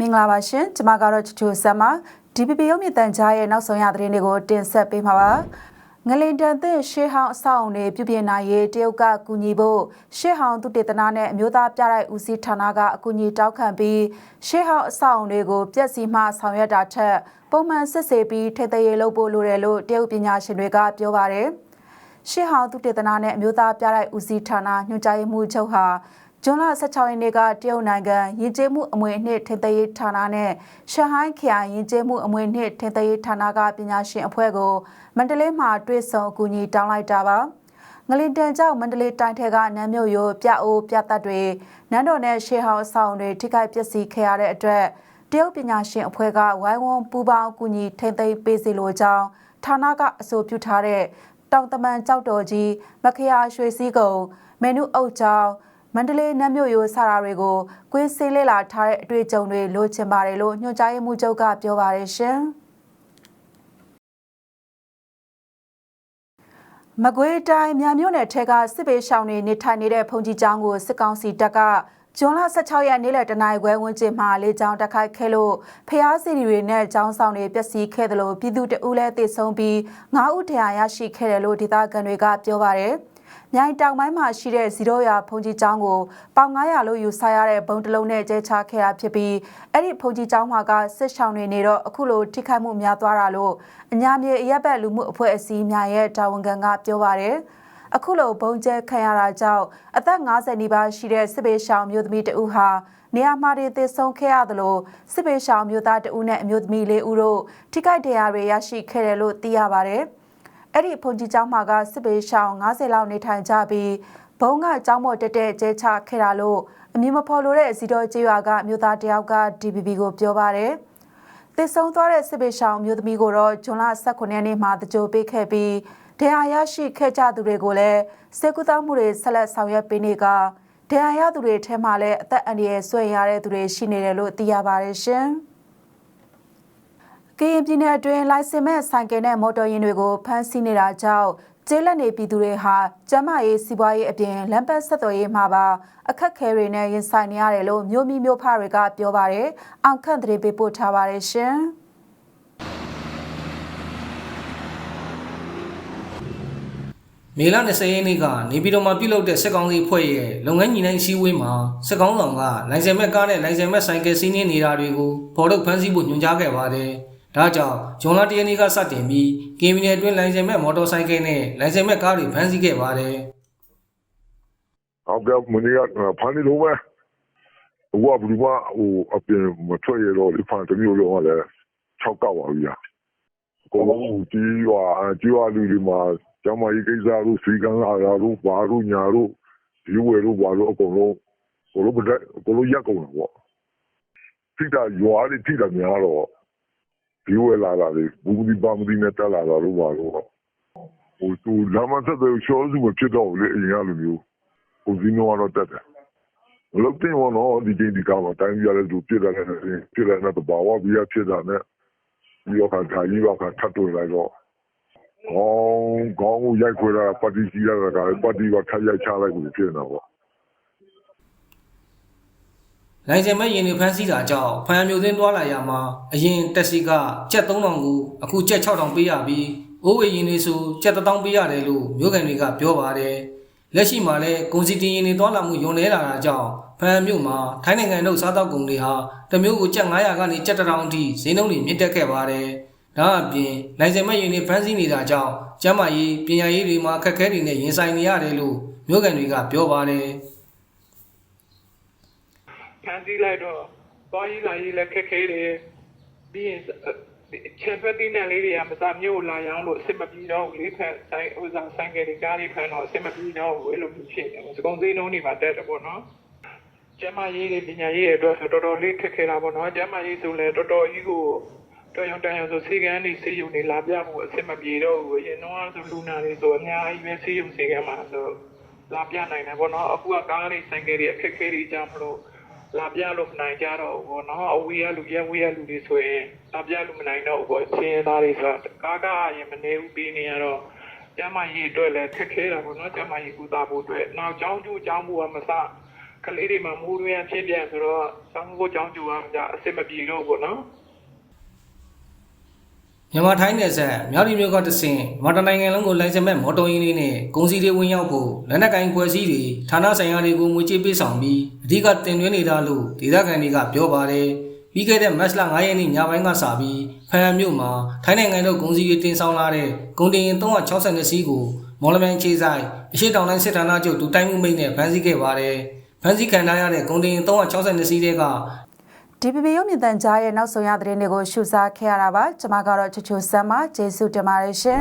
မင်္ဂလာပါရှင်ကျွန်မကတော့ချူချူဆမ်ပါ DPP ရုပ်မြင့်တန်ကြားရဲ့နောက်ဆုံးရသတင်းတွေကိုတင်ဆက်ပေးမှာပါငလင်တန်သင့်ရှေးဟောင်းအဆောက်အုံတွေပြုပြင်နိုင်ရေးတရုတ်ကကူညီဖို့ရှေးဟောင်းသူတေသနာနဲ့အမျိုးသားပြတိုက်ဦးစီးဌာနကအကူအညီတောက်ခံပြီးရှေးဟောင်းအဆောက်အုံတွေကိုပြက်စီမှဆောင်ရွက်တာထက်ပုံမှန်စစ်ဆေးပြီးထိသိရေးလုပ်ဖို့လိုတယ်လို့တရုတ်ပညာရှင်တွေကပြောပါတယ်ရှေးဟောင်းသူတေသနာနဲ့အမျိုးသားပြတိုက်ဦးစီးဌာနညွှန်ကြားရေးမှူးချုပ်ဟာ ဇွန်လ16ရက်နေ့ကတရုတ်နိုင်ငံယဉ်ကျေးမှုအမွေအနှစ်ထိသိရေးဌာနနဲ့ရှဟိုင်းခရိုင်ယဉ်ကျေးမှုအမွေအနှစ်ထိသိရေးဌာနကပညာရှင်အဖွဲ့ကိုမန္တလေးမှာတွေ့ဆုံအကူအညီတောင်းလိုက်တာပါငလင်တန်ကြောင့်မန္တလေးတိုင်းထက်ကနမ်းမြို့ရိုးပြအိုးပြတ်တွေနန်းတော်နဲ့ရှေးဟောင်းအဆောင်တွေထိခိုက်ပျက်စီးခဲ့ရတဲ့အတွက်တရုတ်ပညာရှင်အဖွဲ့ကဝိုင်းဝန်းပူးပေါင်းအကူအညီထိသိပေးစီလိုကြောင်းဌာနကအဆိုပြုထားတဲ့တောင်တမန်ကြောက်တော်ကြီးမခရာရွှေစည်းကုံမန်နုအုတ်ကျောင်း မန္တလေးနတ်မြို့ရိုးစတာတွေကိုကွင်းဆေးလေ့လာထားတဲ့အတွေ့အကြုံတွေလိုချင်ပါတယ်လို့ညွှန်ကြားရေးမှူးချုပ်ကပြောပါတယ်ရှင်။မကွေးတိုင်းမြန်မြို့နယ်ထဲကစစ်ပေးရှောင်းနေနေထိုင်နေတဲ့ဖုန်ကြီးကျောင်းကိုစစ်ကောင်စီတပ်ကဇွန်လ16ရက်နေ့လယ်တနာရီခွဲဝန်းကျင်မှာလေကြောင်းတက်ခိုက်ခဲ့လို့ဖျားစီတွေနဲ့ကျောင်းဆောင်တွေပျက်စီးခဲ့တယ်လို့ပြည်သူတအူးလည်းသိဆုံးပြီး9ဦးတရားရရှိခဲ့တယ်လို့ဒေသခံတွေကပြောပါတယ်။ မြိုင်တောင်ပိုင်းမှာရှိတဲ့ဇီရိုယာဖုန်ကြီးကျောင်းကိုပေါင်900လို့ယူဆရတဲ့ဘုံတလုံးနဲ့ကျဲချခဲ့တာဖြစ်ပြီးအဲ့ဒီဖုန်ကြီးကျောင်းမှာကစစ်ဆောင်တွေနေတော့အခုလိုထိခိုက်မှုများသွားတာလို့အညာမြေအရက်ဘက်လူမှုအဖွဲ့အစည်းများရဲ့တာဝန်ခံကပြောပါတယ်အခုလိုဘုံကျဲခံရတာကြောင့်အသက်50နီးပါးရှိတဲ့စစ်ဘေးရှောင်မျိုးသမီးတဦးဟာနေရာမှာတွေသေဆုံးခဲ့ရသလိုစစ်ဘေးရှောင်မျိုးသားတဦးနဲ့အမျိုးသမီးလေးဦးတို့ထိခိုက်ဒဏ်ရာတွေရရှိခဲ့တယ်လို့သိရပါတယ်။ အဲ့ဒီဖုန်ကြီးကျောင်းမှာကစစ်ပေးရှောင်း90လောက်နေထိုင်ကြပြီးဘုံကကျောင်းပေါ်တက်တဲ့ကျဲချခဲ့တာလို့အမည်မဖော်လို့တဲ့ဇီတော်ကျေးရွာကမြို့သားတယောက်က DPP ကိုပြောပါတယ်။တည်ဆုံသွားတဲ့စစ်ပေးရှောင်းမြို့သမီးကိုတော့ဂျွန်လ18ရက်နေ့မှာတကြိုပေးခဲ့ပြီးတရားရရှိခဲ့ကြသူတွေကိုလည်းစေကူသားမှုတွေဆက်လက်ဆောင်ရွက်ပေးနေကတရားရသူတွေထဲမှာလည်းအသက်အန္တရာယ်ဆွေးရတဲ့သူတွေရှိနေတယ်လို့သိရပါတယ်ရှင်။ ကရင်ပြည်နယ်အတွင်းလိုင်စင်မဲ့ဆိုင်ကယ်နဲ့မော်တော်ယာဉ်တွေကိုဖမ်းဆီးနေတာကြောင့်ကျေးလက်နေပြည်သူတွေဟာကျန်းမာရေးစီးပွားရေးအပြင်လမ်းပတ်ဆက်သွယ်ရေးမှာပါအခက်ခဲတွေနဲ့ရင်ဆိုင်နေရတယ်လို့မြို့မိမြို့ဖတွေကပြောပါတယ်။အောင်ခန့်တဲ့ပေးပို့ထားပါတယ်ရှင်။မေလ20ရက်နေ့ကနေပြည်တော်မှာပြုလုပ်တဲ့စစ်ကောင်စီအဖွဲ့ရဲ့လုပ်ငန်းညီနိုင်စည်းဝေးမှာစစ်ကောင်ဆောင်ကလိုင်စင်မဲ့ကားနဲ့လိုင်စင်မဲ့ဆိုင်ကယ်စီးနင်းနေတာတွေကိုပေါ်ထုတ်ဖမ်းဆီးဖို့ညွှန်ကြားခဲ့ပါတယ်။ ဒါကြောင့်ဂျွန်လတရနေ့ကစတင်ပြီးကင်မီနယ်အတွင်းလိုင်စင်မဲ့မော်တော်ဆိုင်ကယ်နဲ့လိုင်စင်မဲ့ကားတွေဖမ်းဆီးခဲ့ပါတယ်။ဟုတ်ကဲ့မနေ့ကဖမ်းနေတော့ပဲဟိုကဘယ်မှာဟိုအပြင်မထွက်ရတော့ဒီဖမ်းတမျိုးလုံးကလည်း6ကောက်ပါပြီ။ကိုလုံးကြီးရွာကြီးရွာလူတွေမှာကျမကြီးကိစ္စတို့စီကံလာတို့ဘာတို့ညာတို့ဒီဝဲတို့ဘာတို့အကုန်လုံးကိုလုံးကိုလုံးရက်ကုန်တော့ပေါ့။ထိတာရွာလေးထိတာများတော့ ဒီဝဲလာတာလေဘူးဒီပါမဒီနဲ့တက်လာတာလို့ပါတော့ဟိုသူလမ်းမဆက်တဲ့ရှောစုမဖြစ်တော့လေအရင်ကလိုမျိုးကိုစီနိုကတော့တက်တယ်လောက်တင်ဝတော့ဒီချိန်ဒီကောင်တိုင်းပြရတဲ့သူပြစ်တယ်ပြစ်တယ်နဲ့တဘာဝဘီယာဖြစ်တာနဲ့ပြီးတော့ခါဒါကြီးတော့ခါထပ်တွေ့လိုက်တော့ခေါင်းခေါင်းကိုရိုက်ခွဲတာပတ်တီစီရတာကပတ်တီကထပ်ရိုက်ချလိုက်ပြီးဖြစ်နေတာပေါ့ လိုင်စင်မဲ့ရင်တွေဖမ်းဆီးတာကြောင့်ဖမ်းမျိုးသိန်းသွားလာရမှာအရင်တက်စီကကျပ်3000ကိုအခုကျပ်6000ပေးရပြီးအိုးဝေရင်တွေဆိုကျပ်1000ပေးရတယ်လို့မြို့ကန်တွေကပြောပါတယ်လက်ရှိမှာလည်းကုန်စီတင်ရင်တွေသွားလာမှုယုံနေလာတာကြောင့်ဖမ်းမြို့မှာထိုင်းနိုင်ငံတို့စားတောက်ကုန်တွေဟာတစ်မျိုးကိုကျပ်900ကနေကျပ်1000အထိဈေးနှုန်းတွေမြင့်တက်ခဲ့ပါတယ်ဒါအပြင်လိုင်စင်မဲ့ရင်တွေဖမ်းဆီးနေတာကြောင့်ကျန်းမာရေးပညာရေးတွေမှာအခက်အခဲတွေနဲ့ရင်ဆိုင်နေရတယ်လို့မြို့ကန်တွေကပြောပါတယ် ဖန်စီလိုက်တော့သွားရေးလာရေးလည်းခက်ခဲတယ်ပြီးရင်ချန်ဖက်တင်းနဲ့လေးတွေကမစားမျိုးလာရောင်းလို့အဆင်မပြေတော့ဘူးလေးဖက်ဆိုင်ဥစားဆိုင်ကလေးကားလေးဖန်တော့အဆင်မပြေတော့ဘူးအဲ့လိုမျိုးဖြစ်တယ်စကုံသေးနှုံးတွေမှာတက်တယ်ပေါ့နော်ကျမရေးတွေပညာရေးတွေအတွက်ဆိုတော်တော်လေးခက်ခဲတာပေါ့နော်ကျမရေးဆိုလည်းတော်တော်ကြီးကိုတော်ရုံတန်ရုံဆိုစေကန်းနေစေယုံနေလာပြဖို့အဆင်မပြေတော့ဘူးအရင်တော့ဆိုလူနာတွေဆိုအများကြီးပဲစေယုံစေကန်းမှာဆိုလာပြနိုင်တယ်ပေါ့နော်အခုကကားလေးဆိုင်ကယ်တွေအခက်ခဲတွေကြောင့်မလို့ လာပြလို့မနိုင်ကြတော့ဘူးပေါ့နော်အဝေးရလူရဲဝေးရလူတွေဆိုရင်လာပြလို့မနိုင်တော့ဘူးပေါ့ဆင်းရဲသားတွေဆိုတော့ကားကားရင်မနေဘူးပြီးနေရတော့ကျမကြီးအတွက်လည်းခက်ခဲတာပေါ့နော်ကျမကြီးကူတာဖို့အတွက်နောက်ကျောင်းကျူးကျောင်းဘူးကမစကလေးတွေမှာမူးတွင်းဖြစ်ပြန်ဆိုတော့ဆောင်းကိုကြောင်းကြူအောင်ကြအစစ်မပြေတော့ဘူးနော် မြန်မာထိုင်းနယ်စပ်မြောက်ဒီမြို့ကတဆင့်မော်တော်နိုင်ငံလုံးကိုလိုင်စင်မဲ့မော်တော်ယာဉ်တွေနဲ့ကုန်စည်တွေဝင်ရောက်ဖို့လက်နက်ကိုင်ဖွဲ့စည်းတွေဌာနဆိုင်ရာတွေကိုငွေကြေးပေးဆောင်ပြီးအဓိကတင်သွင်းနေတာလို့ဒေသခံတွေကပြောပါတယ်ပြီးခဲ့တဲ့မတ်လ9ရက်နေ့ညပိုင်းကစပြီးဖန်မြို့မှာထိုင်းနိုင်ငံတို့ကုန်စည်တွေတင်ဆောင်လာတဲ့ကုန်တင်ယာဉ်362စီးကိုမော်လမြိုင်ခြေဆိုင်အရှိတောင်တိုင်းစစ်ဌာနချုပ်ဒူတိုင်းမှုမိတ်နဲ့ဖမ်းဆီးခဲ့ပါတယ်ဖမ်းဆီးခံထားရတဲ့ကုန်တင်ယာဉ်362စီးတွေက DPP ရုပ်မြင်သံကြားရဲ့နောက်ဆုံးရသတင်းတွေကိုရှုစားခဲ့ရတာပါကျွန်မကတော့ချူချူဆမ်းမကျေးဇူးတင်ပါတယ်ရှင်